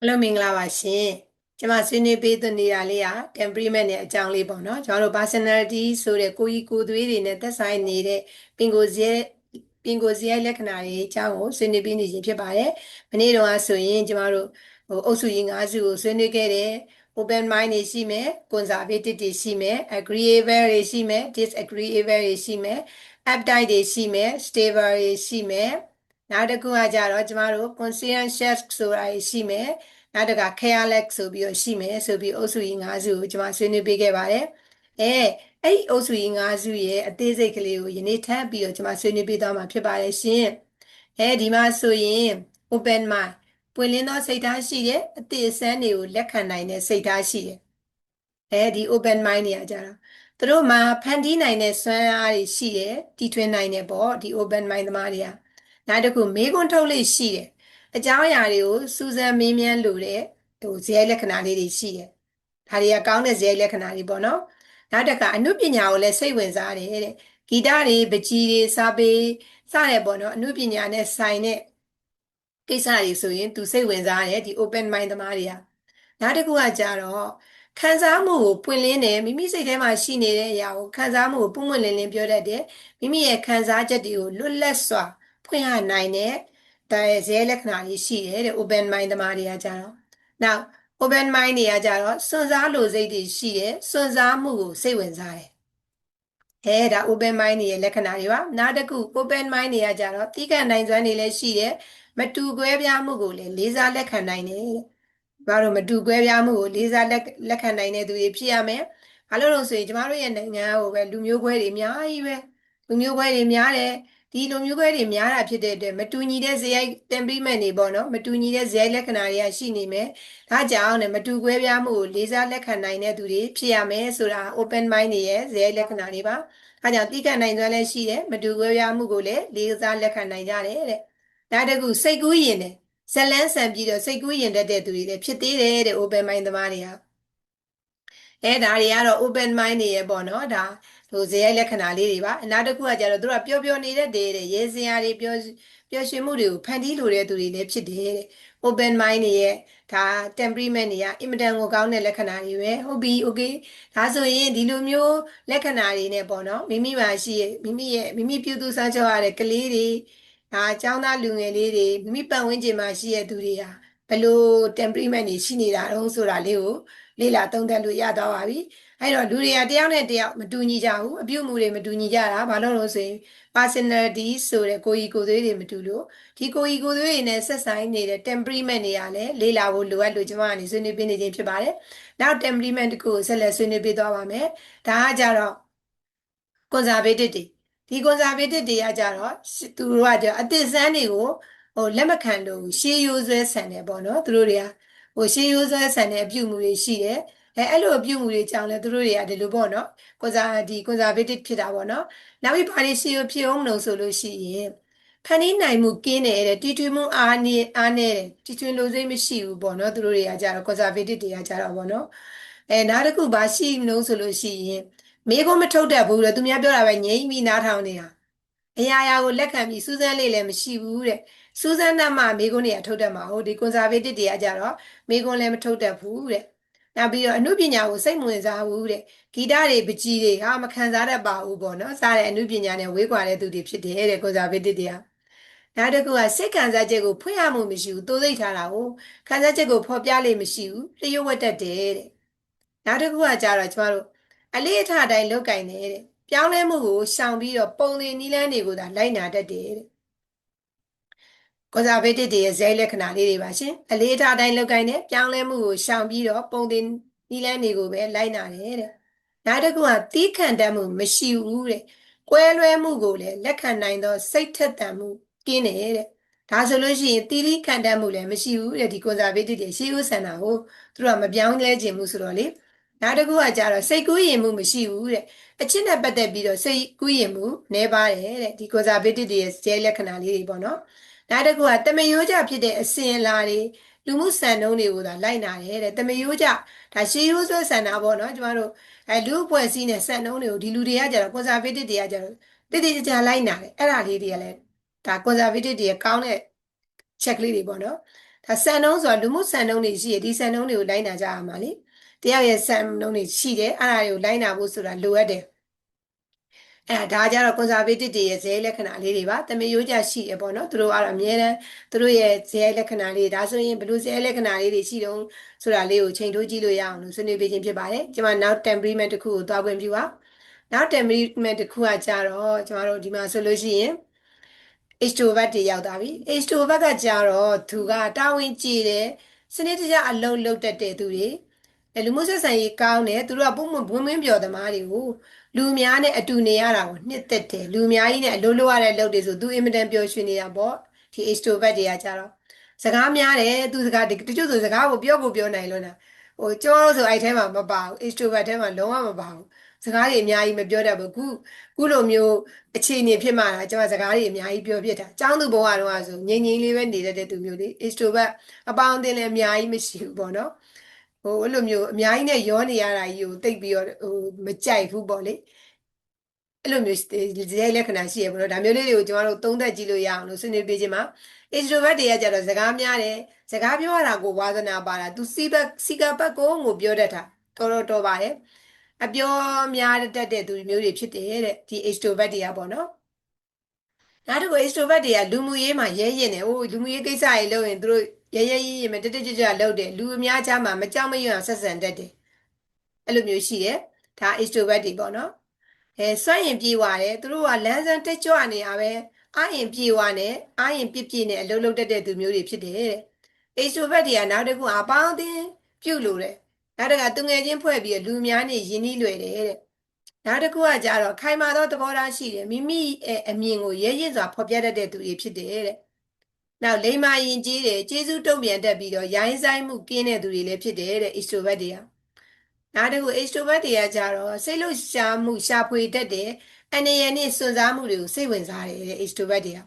အားလုံးမင်္ဂလာပါရှင်ကျွန်မဆွေးနွေးပေးသွင်းနေတာလေးက temperament နဲ့အကြောင်းလေးပေါ့နော်ကျွန်တော်တို့ personality ဆိုတဲ့ကိုယ်ကြီးကိုယ်သွေးတွေနဲ့သက်ဆိုင်နေတဲ့ပင်ကိုယ်စရဲပင်ကိုယ်စရဲလက္ခဏာတွေအကြောင်းကိုဆွေးနွေးပေးနေခြင်းဖြစ်ပါတယ်မနေ့တုန်းကဆိုရင်ကျွန်တော်တို့ဟိုအုပ်စုကြီး၅စုကိုဆွေးနွေးခဲ့တယ် open mind တွေရှိမယ် conservative တွေရှိမယ် agreeable တွေရှိမယ် disagreeable တွေရှိမယ် uptight တွေရှိမယ် stable တွေရှိမယ်နောက်တစ်ခုကကြတော့ကျမတို့ conscientious ဆိုတာရှိမယ် နောက်တစ်ခါ careless ဆိုပြီးတော့ရှိမယ်ဆိုပြီးအုပ်စုကြီး၅စုကိုကျမဆွေးနွေးပေးခဲ့ပါတယ်အဲအဲ့ဒီအုပ်စုကြီး၅စုရဲ့အသေးစိတ်ကလေးကိုယနေ့ထပ်ပြီးတော့ကျမဆွေးနွေးပေးသွားမှာဖြစ်ပါတယ်ရှင်အဲဒီမှာဆိုရင် open mind ပွင့်လင်းသောစိတ်ထားရှိတယ်အသည့်အစမ်းတွေကိုလက်ခံနိုင်တဲ့စိတ်ထားရှိတယ်အဲဒီ open mind တွေကကြတော့သူတို့မှာဖန်တီးနိုင်တဲ့စွမ်းအားတွေရှိတယ်တီထွင်နိုင်တယ်ပေါ့ဒီ open mind သမားတွေကနောက်တစ်ခုမေးခွန်းထုတ်လို့ရှိတယ် အကြောင်းအရာတွေကိုစူးစမ်းမေးမြန်းလို့တဲ့ဟိုဇယိုက်လက္ခဏာလေးတွေရှိတယ်ဒါတွေကကောင်းတဲ့ဇယိုက်လက္ခဏာတွေပေါ့နော်နောက်တစ်ခါအနုပညာကိုလည်းစိတ်ဝင်စားတယ်တဲ့ဂီတတွေပကြီးတွေစာပေစတဲ့ပေါ့နော်အနုပညာနဲ့ဆိုင်တဲ့ကိစ္စတွေဆိုရင်သူစိတ်ဝင်စားတယ်ဒီ open mind သမားတွေကနောက်တစ်ခုကကြတော့ခံစားမှုကိုပွင့်လင်းတယ်မိမိစိတ်ထဲမှာရှိနေတဲ့အရာကိုခံစားမှုကိုပွင့်ပွင့်လင်းလင်းပြောတတ်တယ်မိမိရဲ့ခံစားချက်တွေကိုလွတ်လပ်စွာဖွင့်ဟနိုင်တဲ့ ဒါရဲ့ဇဲလက္ခဏာလေးရှိတယ်တဲ့ open mind သမားတွေကကြတော့နောက် open mind တွေကကြတော့စွန့်စားလိုစိတ်တွေရှိတယ်စွန့်စားမှုကိုစိတ်ဝင်စားတယ်အဲဒါ open mind တွေရဲ့လက္ခဏာတွေပါနောက်တစ်ခု open mind တွေကကြတော့တီးခံနိုင်စွမ်းတွေလည်းရှိတယ်မတူကွဲပြားမှုကိုလည်းလေးစားလက်ခံနိုင်တယ်တဲ့ဘာလို့မတူကွဲပြားမှုကိုလေးစားလက်လက်ခံနိုင်တဲ့သူတွေဖြစ်ရမယ်ဘာလို့လို့ဆိုရင်ကျမတို့ရဲ့နိုင်ငံကိုပဲလူမျိုးခွဲတွေအများကြီးပဲလူမျိုးခွဲတွေများတယ် ဒီလိုမျိုးခွဲတွေများတာဖြစ်တဲ့အတွက်မတူညီတဲ့ဇယိုက် temperament တွေပေါ့နော်မတူညီတဲ့ဇယိုက်လက္ခဏာတွေကရှိနေမယ်ဒါကြောင့်ねမတူကွဲပြားမှုကိုလေးစားလက်ခံနိုင်တဲ့သူတွေဖြစ်ရမယ်ဆိုတာ open mind တွေရဲ့ဇယိုက်လက္ခဏာတွေပါအဲကြောင့်တိကျနိုင်စွမ်းလည်းရှိတယ်မတူကွဲပြားမှုကိုလည်းလေးစားလက်ခံနိုင်ကြတယ်တဲ့နောက်တစ်ခုစိတ်ကူးရင်တယ်ဇလန်းဆန်ပြီးတော့စိတ်ကူးရင်တတ်တဲ့သူတွေလည်းဖြစ်သေးတယ်တဲ့ open mind သမားတွေကအဲဒါတွေကတော့ open mind တွေရဲ့ပေါ့နော်ဒါ ဟိုဇေယျလက္ခဏာလေးတွေပါအနောက်တစ်ခုကကြတော့သူကပျော်ပျော်နေတဲ့တဲ့တဲ့ရေစရာတွေပျော်ပျော်ရွှင်မှုတွေကိုဖန်တီးလိုတဲ့သူတွေလည်းဖြစ်တယ်တဲ့ open mind တွေရဲ့ဒါ temperament တွေကအင်မတန်ကိုကောင်းတဲ့လက္ခဏာတွေပဲဟုတ်ပြီ okay ဒါဆိုရင်ဒီလိုမျိုးလက္ခဏာတွေနဲ့ပေါ့နော်မိမိမှာရှိရဲ့မိမိရဲ့မိမိပြုသူစမ်းချောရတဲ့ကလေးတွေဒါအကြောင်းသားလူငယ်လေးတွေမိမိပတ်ဝန်းကျင်မှာရှိရဲ့သူတွေဟာဘယ်လို temperament တွေရှိနေတာတုံးဆိုတာလေးကိုလေ့လာသုံးသပ်လို့ရသွားပါပြီ အဲ့တော့လူတွေကတယောက်နဲ့တယောက်မတူညီကြဘူးအပြုအမူတွေမတူညီကြတာဘာလို့လို့ဆိုရင် personality ဆိုတဲ့ကိုယ်ကြီးကိုယ်သွေးတွေမတူလို့ဒီကိုယ်ကြီးကိုယ်သွေးတွေနဲ့ဆက်ဆိုင်နေတဲ့ temperament တွေကလည်းလေ့လာဖို့လိုအပ်လို့ကျွန်မကနေဆွေးနွေးပေးနေခြင်းဖြစ်ပါတယ်နောက် temperament တခုကိုဆက်လက်ဆွေးနွေးပေးသွားပါမယ်ဒါကကြတော့ conservative တွေဒီ conservative တွေကကြတော့သူတို့ကကြအသစ်စမ်းတွေကိုဟိုလက်မခံလို့ရှေးရိုးဆွဲဆန်တယ်ပေါ့နော်သူတို့တွေကဟိုရှေးရိုးဆွဲဆန်တဲ့အပြုအမူတွေရှိတယ် အဲအဲ့လိုအပြုအမူတွေကြောင့်လဲသူတို့တွေကဒီလိုပေါ့နော်ကွန်ဆာဒီ conservative ဖြစ်တာပေါ့နော်နောက်ပြီးဘာတွေရှေးရိုးဖြစ်အောင်လို့ဆိုလို့ရှိရင်ဖန်တီးနိုင်မှုကင်းတယ်တဲ့တီထွင်မှုအားနေအားနေတယ်တီထွင်လို့စိတ်မရှိဘူးပေါ့နော်သူတို့တွေကကြတော့ conservative တွေကကြတော့ပေါ့နော်အဲနောက်တစ်ခုဘာရှိမလို့ဆိုလို့ရှိရင်မေးခွန်းမထုတ်တတ်ဘူးတဲ့သူများပြောတာပဲငြိမ့်ပြီးနားထောင်နေတာအရာရာကိုလက်ခံပြီးစူးစမ်းလေးလည်းမရှိဘူးတဲ့စူးစမ်းတတ်မှမေးခွန်းတွေကထုတ်တတ်မှာဟုတ်ဒီ conservative တွေကကြတော့မေးခွန်းလည်းမထုတ်တတ်ဘူးတဲ့ နောက်ပြီးတော့အမှုပညာကိုစိတ်မဝင်စားဘူးတဲ့ဂီတတွေပကြီးတွေဟာမခံစားတတ်ပါဘူးပေါ့နော်စားတဲ့အမှုပညာနဲ့ဝေးကွာတဲ့သူတွေဖြစ်တယ်တဲ့ conservative တွေကနောက်တစ်ခုကစိတ်ခံစားချက်ကိုဖွင့်ရမှုမရှိဘူးသိုးသိပ်ထားတာကိုခံစားချက်ကိုဖော်ပြလိမ့်မရှိဘူးလျှို့ဝှက်တတ်တယ်တဲ့နောက်တစ်ခုကကြတော့ကျမတို့အလေးအထားအတိုင်းလောက်ကင်တယ်တဲ့ပြောင်းလဲမှုကိုရှောင်ပြီးတော့ပုံသင်နည်းလမ်းတွေကိုသာလိုက်နာတတ်တယ်တဲ့ conservative တွေရဲ့ဇဲလက္ခဏာလေးတွေပါရှင်အလေးထားအတိုင်းလောက်ကင်တယ်ပြောင်းလဲမှုကိုရှောင်ပြီးတော့ပုံသင်နည်းလမ်းတွေကိုပဲလိုက်နာတယ်တဲ့နောက်တစ်ခုကတီးခံတတ်မှုမရှိဘူးတဲ့ကွဲလွဲမှုကိုလည်းလက်ခံနိုင်သောစိတ်ထက်သန်မှုကင်းတယ်တဲ့ဒါဆိုလို့ရှိရင်တီရီခံတတ်မှုလည်းမရှိဘူးတဲ့ဒီ conservative တွေရှေးဦးဆန္ဒကိုသူတို့ကမပြောင်းလဲခြင်းမှုဆိုတော့လေနောက်တစ်ခုကကြတော့စိတ်ကူးရင်မှုမရှိဘူးတဲ့အချစ်နဲ့ပတ်သက်ပြီးတော့စိတ်ကူးရင်မှုနည်းပါတယ်တဲ့ဒီ conservative တွေရဲ့ဇဲလက္ခဏာလေးတွေပေါ့နော် နောက်တစ်ခုကတမယိုးကြဖြစ်တဲ့အစင်အလာတွေလူမှုစံနှုန်းတွေကိုသာလိုက်နာတယ်တဲ့တမယိုးကြဒါရှေးရိုးဆွဲစံတာပေါ့နော်ကျမတို့အဲလူအဖွဲ့အစည်းနဲ့စံနှုန်းတွေကိုဒီလူတွေကကြတော့ conservative တွေကကြတော့တိတိကျကျလိုက်နာတယ်အဲ့ဒါလေးတွေကလည်းဒါ conservative တွေရဲ့ကောင်းတဲ့ check လေးတွေပေါ့နော်ဒါစံနှုန်းဆိုတာလူမှုစံနှုန်းတွေရှိရဒီစံနှုန်းတွေကိုလိုက်နာကြရမှာလေတယောက်ရဲ့စံနှုန်းတွေရှိတယ်အဲ့ဒါတွေကိုလိုက်နာဖို့ဆိုတာလိုအပ်တယ် အဲဒါကြတော့ conservative တွေရဲ့ဇဲလက္ခဏာလေးတွေပါတမယိုးကြရှိရပေါ့နော်သူတို့ကတော့အများတန်းသူတို့ရဲ့ဇဲလက္ခဏာလေးဒါဆိုရင်ဘယ်လိုဇဲလက္ခဏာလေးတွေရှိတုံးဆိုတာလေးကိုချိန်ထိုးကြည့်လို့ရအောင်လို့ဆွေးနွေးပေးခြင်းဖြစ်ပါတယ်ကျွန်မနောက် temperament တစ်ခုကိုသွားခွင့်ပြုပါနောက် temperament တစ်ခုကကြတော့ကျွန်တော်တို့ဒီမှာဆိုလို့ရှိရင် extrovert တွေရောက်သွားပြီ extrovert ကကြတော့သူကတာဝန်ကြည့်တယ်စနစ်တကျအလုပ်လုပ်တတ်တဲ့သူတွေအဲလူမှုဆက်ဆံရေးကောင်းတယ်သူတို့ကပုံမဘွင်းဘွင်းပြော်သမားတွေကို လူများနဲ့အတူနေရတာကိုနှစ်သက်တယ်လူများကြီးနဲ့အလုပ်လုပ်ရတဲ့လုပ်တွေဆိုသူအင်မတန်ပျော်ရွှင်နေတာပေါ့ဒီ extrovert တွေကကြတော့စကားများတယ်သူစကားတချို့ဆိုစကားကိုပြောကိုပြောနိုင်လို့နာဟိုကျောဆိုအဲ့ထဲမှာမပါဘူး extrovert ထဲမှာလုံးဝမပါဘူးစကားတွေအများကြီးမပြောတတ်ဘူးခုခုလိုမျိုးအခြေအနေဖြစ်မှာလားကျွန်မစကားတွေအများကြီးပြောပြတာကျောင်းသူဘဝတော့ဆိုငြိမ်ငြိမ်လေးပဲနေတတ်တဲ့သူမျိုးလေ extrovert အပေါင်းအသင်းလည်းအများကြီးမရှိဘူးပေါ့နော် ဟိုအဲ့လိုမျိုးအများကြီးနဲ့ရောနေရတာကြီးကိုတိတ်ပြီးတော့ဟိုမကြိုက်ဘူးပေါ့လေအဲ့လိုမျိုးဇယိုက်လက္ခဏာရှိရပေါ့နော်ဒါမျိုးလေးတွေကိုကျွန်တော်တို့သုံးသပ်ကြည့်လို့ရအောင်လို့ဆွေးနွေးပေးခြင်းမှာ extrovert တွေကကြတော့စကားများတယ်စကားပြောရတာကိုဝါသနာပါတာသူစီဘက်စီကဘက်ကိုငိုပြောတတ်တာတော်တော်တော်ပါတယ်အပြောများတတ်တဲ့သူမျိုးတွေဖြစ်တယ်တဲ့ဒီ extrovert တွေကပေါ့နော်နောက်တစ်ခု extrovert တွေကလူမှုရေးမှာရဲရင်တယ်ဟိုလူမှုရေးကိစ္စတွေလုပ်ရင်သူတို့ ရဲရဲရရင်မတက်တက်ကြွကြွလုပ်တယ်လူအများကြားမှာမကြောက်မရွံ့အောင်ဆက်ဆံတတ်တယ်အဲ့လိုမျိုးရှိတယ်ဒါ extrovert တွေပေါ့နော်အဲစွန့်ရင်ပြေးသွားတယ်သူတို့ကလမ်းစမ်းတက်ကြွနေရပဲအာရင်ပြေးသွားနဲ့အာရင်ပြစ်ပြစ်နဲ့အလုပ်လုပ်တတ်တဲ့သူမျိုးတွေဖြစ်တယ်တဲ့ extrovert တွေကနောက်တစ်ခုအပေါင်းအသင်းပြုတ်လို့တယ်နောက်တစ်ခါသူငယ်ချင်းဖွဲ့ပြီးလူများနဲ့ယဉ်နှီးလွယ်တယ်တဲ့နောက်တစ်ခုကကြတော့ခိုင်မာသောသဘောထားရှိတယ်မိမိရဲ့အမြင်ကိုရဲရင်စွာဖော်ပြတတ်တဲ့သူတွေဖြစ်တယ်တဲ့ နောက်လိမ္မာရင်ကြီးတယ်ကျေးဇူးတုံ့ပြန်တတ်ပြီးတော့ရိုင်းဆိုင်မှုကင်းတဲ့သူတွေလည်းဖြစ်တယ်တဲ့ extrovert တွေကနောက်တစ်ခု extrovert တွေကကြတော့စိတ်လှုပ်ရှားမှုရှာဖွေတတ်တယ်အနေရနဲ့စွန့်စားမှုတွေကိုစိတ်ဝင်စားတယ်တဲ့ extrovert တွေက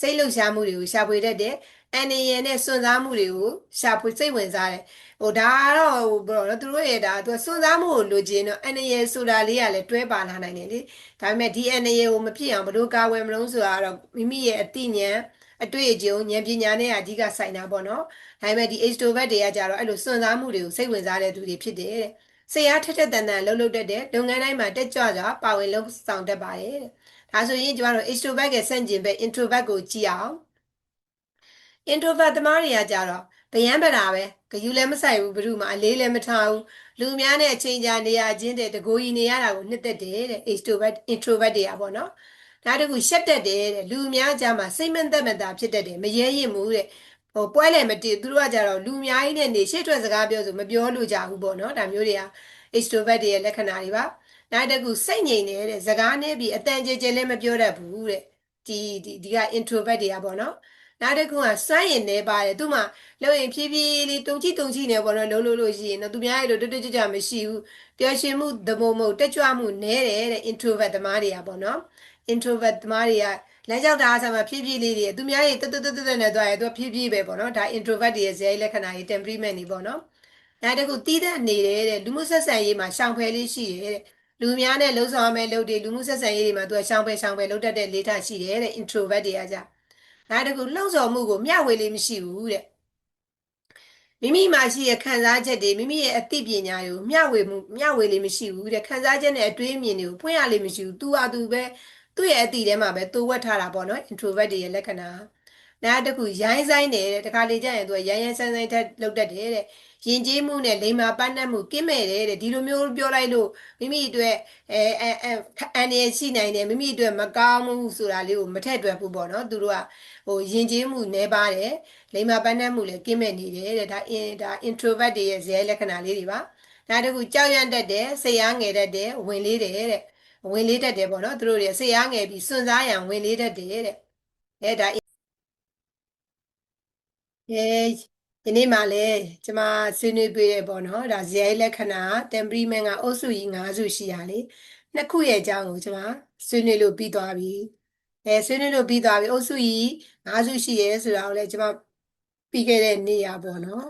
စိတ်လှုပ်ရှားမှုတွေကိုရှာဖွေတတ်တယ်အနေရနဲ့စွန့်စားမှုတွေကိုရှာဖွေစိတ်ဝင်စားတယ်ဟိုဒါကတော့ဟိုဘယ်လိုလဲသူတို့ရဲ့ဒါသူစွန့်စားမှုကိုလိုချင်တော့အနေရဆိုတာလေးကလည်းတွဲပါလာနိုင်တယ်လေဒါပေမဲ့ဒီအနေရကိုမဖြစ်အောင်ဘယ်လိုကာဝယ်မလို့ဆိုတာကတော့မိမိရဲ့အသိဉာဏ် အတွေ့အကြုံဉာဏ်ပညာနဲ့အဓိကဆိုင်တာပေါ့နော်ဒါပေမဲ့ဒီ extrovert တွေကကြတော့အဲ့လိုစွန့်စားမှုတွေကိုစိတ်ဝင်စားတဲ့သူတွေဖြစ်တယ်တဲ့စိတ်အားထက်ထက်တန်တန်လှုပ်လှုပ်တတ်တဲ့လုပ်ငန်းတိုင်းမှာတက်ကြွစွာပါဝင်လုပ်ဆောင်တတ်ပါတယ်တဲ့ဒါဆိုရင်ကျမတို့ extrovert ရဲ့ဆန့်ကျင်ဘက် introvert ကိုကြည့်အောင် introvert သမားတွေကကြတော့ဗယံပတာပဲဂယူလည်းမဆိုင်ဘူးဘယ်သူမှအလေးလည်းမထားဘူးလူများနဲ့အချိန်ကြာနေရချင်းတဲ့တကိုကြီးနေရတာကိုနှစ်သက်တယ်တဲ့ extrovert introvert တွေကပေါ့နော် နောက်တစ်ခုရှက်တတ်တယ်တဲ့လူများကြမှာစိတ်မသက်မသာဖြစ်တတ်တယ်မရဲရင်မှုတဲ့ဟိုပွဲလည်းမတည်သူတို့ကကြတော့လူများကြီးနဲ့နေရှေ့ထွက်စကားပြောဆိုမပြောလို့ကြဘူးပေါ့နော်ဒါမျိုးတွေက extrovert တွေရဲ့လက္ခဏာတွေပါနောက်တစ်ခုစိတ်ငြိမ်နေတဲ့စကားနဲ့ပြီးအတန်ကြဲကြဲလည်းမပြောတတ်ဘူးတဲ့ဒီဒီဒီက introvert တွေကပေါ့နော်နောက်တစ်ခုကစွန့်ရင်နေပါတယ်သူမှလို့ရင်ဖြည်းဖြည်းလေးတုံချိတုံချိနေပေါ့နော်လုံးလို့လို့ရှိရင်တော့သူများရဲ့လိုတွတ်တွတ်ကြွကြွမရှိဘူးပျော်ရွှင်မှုသဘုံမဟုတ်တက်ကြွမှုနဲတယ်တဲ့ introvert သမားတွေကပေါ့နော် introvert သမားတွေကလမ်းကြောက်တာအစားမှာဖြည်းဖြည်းလေးတွေသူများတွေတွတ်တွတ်တွတ်တွတ်နဲ့သွားရဲသူကဖြည်းဖြည်းပဲပေါ့နော်ဒါ introvert တွေရဲ့ဇယိုက်လက္ခဏာတွေ temperament တွေပေါ့နော်နောက်တစ်ခုတီးတဲ့နေတယ်တဲ့လူမှုဆက်ဆံရေးမှာရှောင်ဖယ်လေးရှိတယ်တဲ့လူများနဲ့လှုပ်ဆောင်ရမယ့်လုပ်တွေလူမှုဆက်ဆံရေးတွေမှာသူကရှောင်ဖယ်ရှောင်ဖယ်လုပ်တတ်တဲ့လေးထားရှိတယ်တဲ့ introvert တွေကကြနောက်တစ်ခုလှုပ်ဆော်မှုကိုမျှဝေလေးမရှိဘူးတဲ့မိမိမှာရှိတဲ့ခံစားချက်တွေမိမိရဲ့အသိပညာတွေကိုမျှဝေမှုမျှဝေလေးမရှိဘူးတဲ့ခံစားချက်နဲ့အတွေးအမြင်တွေကိုဖွင့်ရလေးမရှိဘူးသူဟာသူပဲ သူ့ရဲ့အသိထဲမှာပဲတိုးဝက်ထားတာပေါ့နော် introvert တွေရဲ့လက္ခဏာနောက်တစ်ခုရိုင်းဆိုင်တယ်တဲ့တခါလေကျရင်သူကရိုင်းရိုင်းဆိုင်ဆိုင်ထက်လောက်တတ်တယ်တဲ့ယဉ်ကျေးမှုနဲ့လိမ္မာပန်းတတ်မှုကင်းမဲ့တယ်တဲ့ဒီလိုမျိုးပြောလိုက်လို့မိမိအတွက်အဲအဲအန်ရရှိနိုင်တယ်မိမိအတွက်မကောင်းမှုဆိုတာလေးကိုမထည့်တွက်ဘူးပေါ့နော်သူတို့ကဟိုယဉ်ကျေးမှုနည်းပါတယ်လိမ္မာပန်းတတ်မှုလည်းကင်းမဲ့နေတယ်တဲ့ဒါအင်ဒါ introvert တွေရဲ့ဇယလက္ခဏာလေးတွေပါနောက်တစ်ခုကြောက်ရွံ့တတ်တယ်စိတ်အားငယ်တတ်တယ်ဝင်လေးတယ်တဲ့ ဝင်လေးတတ်တယ်ပေါ့နော်သူတို့တွေစိတ်အားငယ်ပြီးစွန့်စားရန်ဝင်လေးတတ်တယ်တဲ့အဲဒါအဲဒီနေ့မှလည်းကျမဆွေးနွေးပေးရပေါ့နော်ဒါဇယိုက်လက္ခဏာ temperament ကအုပ်စုကြီး၅စုရှိရလေနှစ်ခုရဲ့အကြောင်းကိုကျမဆွေးနွေးလို့ပြီးသွားပြီအဲဆွေးနွေးလို့ပြီးသွားပြီအုပ်စုကြီး၅စုရှိရဲဆိုတာကိုလည်းကျမပြီးခဲ့တဲ့နေ့ရပေါ့နော်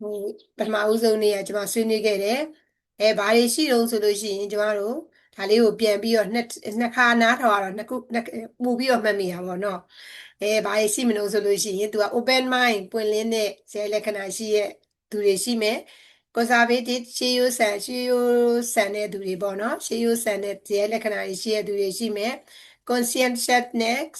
ဟိုပထမဦးဆုံးနေ့ကကျမဆွေးနွေးခဲ့တယ်အဲဘာတွေရှိတုံးဆိုလို့ရှိရင်ကျမတို့ ဒါလေးကိုပြန်ပြီးတော့နှစ်နှစ်ခါနားထောင်ရတော့နှစ်ခုနှစ်ပူပြီးတော့မှတ်မိတာပေါ့နော်အဲဘာရှိမလို့ဆိုလို့ရှိရင် तू က open mind ပွင့်လင်းတဲ့ဇယ်လက္ခဏာရှိရဲ့သူတွေရှိမယ် conservative ရှေးရိုးဆန်ရှေးရိုးဆန်တဲ့သူတွေပေါ့နော်ရှေးရိုးဆန်တဲ့ဇယ်လက္ခဏာတွေရှိရဲ့သူတွေရှိမယ် conscientiousness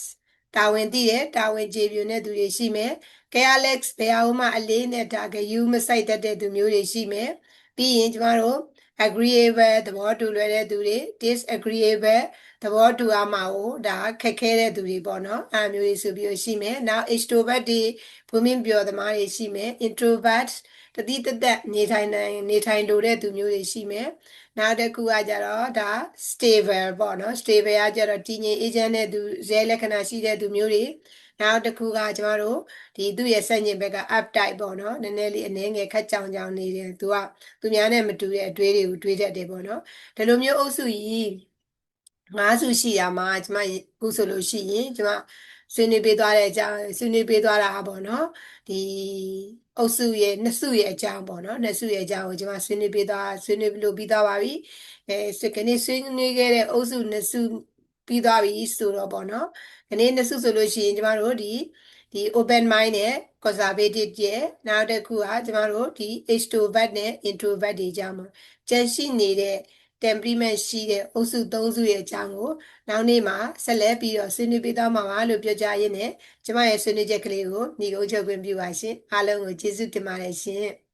တာဝန်သိတဲ့တာဝန်ကျေပြွန်တဲ့သူတွေရှိမယ် careless ဘယ်အောင်မှအလေးနဲ့ဒါဂယူးမဆိုင်တတ်တဲ့သူမျိုးတွေရှိမယ်ပြီးရင်ကျမတို့ agreeable သဘောတူလွယ်တဲ့သူတွေ disagreeable သဘောတူရမှာကိုဒါခက်ခဲတဲ့သူတွေပေါ့နော်အဲမျိုးတွေဆိုပြီးတော့ရှိမယ်နောက် extrovert တွေဘုံမင်းပြောသမားတွေရှိမယ် introvert တတိတသက်နေထိုင်နိုင်နေထိုင်လိုတဲ့သူမျိုးတွေရှိမယ်နောက်တစ်ခုကကြတော့ဒါ stable ပေါ့နော် stable ကကြတော့တည်ငြိမ်အေးချမ်းတဲ့သူဇဲလက္ခဏာရှိတဲ့သူမျိုးတွေ နောက်တစ်ခုကကျမတို့ဒီသူ့ရဲ့စက်ညင်ဘက်က uptight ပေါ့နော်နည်းနည်းလေးအနည်းငယ်ခက်ကြောင်ကြောင်နေတယ်သူကသူများနဲ့မတူတဲ့အတွေးတွေကိုတွေးတတ်တယ်ပေါ့နော်ဒီလိုမျိုးအုပ်စုကြီးငါးစုရှိရမှာကျမခုဆိုလို့ရှိရင်ကျမဆွေးနွေးပေးသွားတဲ့အကြောင်းဆွေးနွေးပေးသွားတာပေါ့နော်ဒီအုပ်စုရဲ့နှစ်စုရဲ့အကြောင်းပေါ့နော်နှစ်စုရဲ့အကြောင်းကိုကျမဆွေးနွေးပေးသွားဆွေးနွေးလို့ပြီးသွားပါပြီအဲစကနေဆွေးနွေးခဲ့တဲ့အုပ်စုနှစ်စု ပြီးသွားပြီဆိုတော့ပေါ့နော်ဒီနေ့နှစ်စုဆိုလို့ရှိရင်ကျမတို့ဒီဒီ open mind နဲ့ conservative ရဲ့နောက်တစ်ခုကကျမတို့ဒီ extrovert နဲ့ introvert တွေအကြောင်းမှာကျန်ရှိနေတဲ့ temperament ရှိတဲ့အုပ်စု၃စုရဲ့အကြောင်းကိုနောက်နေ့မှာဆက်လက်ပြီးတော့ဆွေးနွေးပေးသွားမှာပါလို့ပြောကြရင်းနဲ့ကျမရဲ့ဆွေးနွေးချက်ကလေးကိုညီကုန်းချုပ်ခွင့်ပြုပါရှင်အားလုံးကိုကျေးဇူးတင်ပါတယ်ရှင်